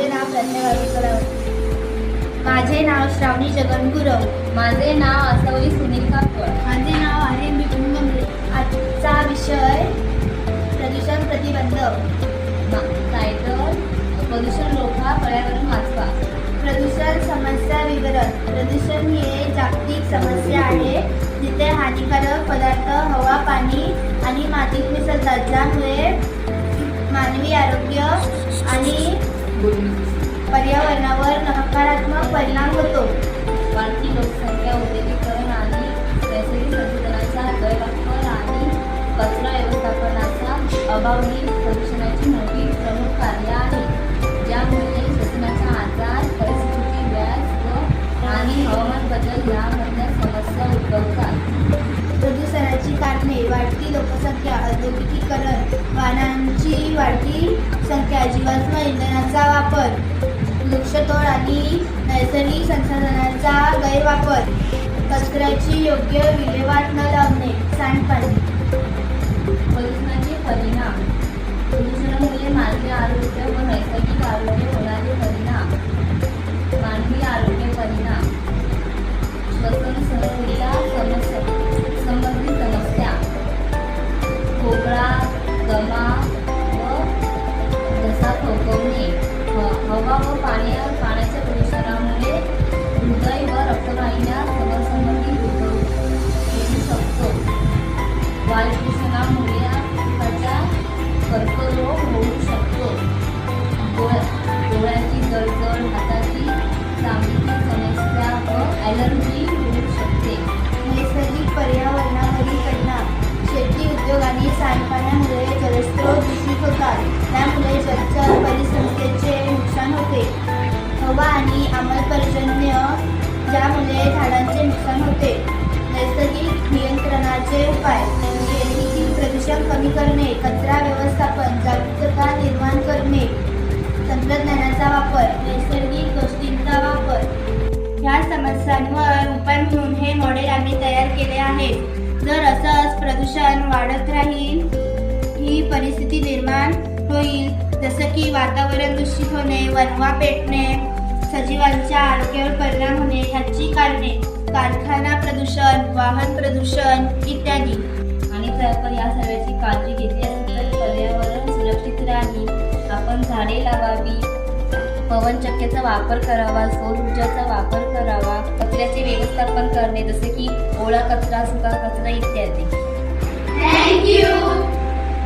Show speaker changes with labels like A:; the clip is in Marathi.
A: माझे नाव प्रज्ञा गावकर माझे नाव श्रावणी जगन गुरव
B: माझे नाव आसावरी सुनील कापड
A: माझे नाव आहे मिथुन गंगले आजचा विषय प्रदूषण प्रतिबंध
B: टायटल प्रदूषण रोखा पर्यावरण वाचवा.
A: प्रदूषण समस्या विवरण. प्रदूषण ही एक जागतिक समस्या आहे. जिथे हानिकारक पदार्थ हवा पाणी आणि मातीत मिसळतात. ज्यामुळे मानवी आरोग्य आणि पर्यावरणावर नकारात्मक परिणाम होतो.
B: वाढती लोकसंख्या औद्योगिकरण आणि नैसर्गिक संशोधनाचा गैरवापर आणि कचरा व्यवस्थापनाचा अभाव ही प्रदूषणाची मोठी प्रमुख कार्य आहे. ज्यामुळे श्वसनाचा आजार परिस्थिती व्यास व आणि हवामान बदल यामधल्या समस्या उद्भवतात.
A: प्रदूषणाची कारणे वाढती लोकसंख्या औद्योगिकीकरण वाहनांची वाढती संख्या जीवाश्म खतांचा वापर वृक्षतोड आणि नैसर्गिक संसाधनांचा गैरवापर कचऱ्याची योग्य विल्हेवाट न लावणे सांडपाणी.
B: प्रदूषणाचे परिणाम. प्रदूषणामुळे मानवी आरोग्य व नैसर्गिक आरोग्य होणारे परिणाम. मानवी आरोग्य परिणाम. श्वसन संस्थेला समस्या. संबंधित समस्या. खोकला दमा हवा व पाण्या पाण्याच्या प्रदूषणामुळे हृदय व रक्तवाहिन्या समसंबंधी उद्भव शकतो. वायू प्रदूषणामुळे पिकाचा कर्करोग होऊ शकतो. डोळ्या डोळ्याची जळजळ हाताची चामडीची समस्या व ॲलर्जी होऊ शकते.
A: नैसर्गिक पर्यावरणावरील परिणाम. शेती उद्योग आणि सांडपाण्यामुळे जलस्रोत दूषित होतात. त्यामुळे जलचर परिसंस्थेचे असते हवा आणि आम्लपर्जन्य ज्यामुळे झाडांचे नुकसान होते. नैसर्गिक नियंत्रणाचे उपाय म्हणजे प्रदूषण कमी करणे कचरा व्यवस्थापन जागरूकता निर्माण करणे तंत्रज्ञानाचा वापर नैसर्गिक गोष्टींचा वापर. ह्या समस्यांवर उपाय म्हणून हे मॉडेल आम्ही तयार केले आहे जर असंच प्रदूषण वाढत राहील ही परिस्थिती जसं की वातावरण दूषित होणे वनवा पेटणे सजीवांच्या आरोग्यावर परिणाम होणे ह्याची कारणे. कारखाना प्रदूषण वाहन प्रदूषण इत्यादी.
B: आणि जर आपण या सर्वांची काळजी घेतली असेल तर पर्यावरण सुरक्षित राहील आपण झाडे लावावी. पवनचक्क्याचा वापर करावा सौर ऊर्जाचा वापर करावा. कचऱ्याचे व्यवस्थापन करणे जसे की ओळा कचरा सुका कचरा इत्यादी.
A: थँक्यू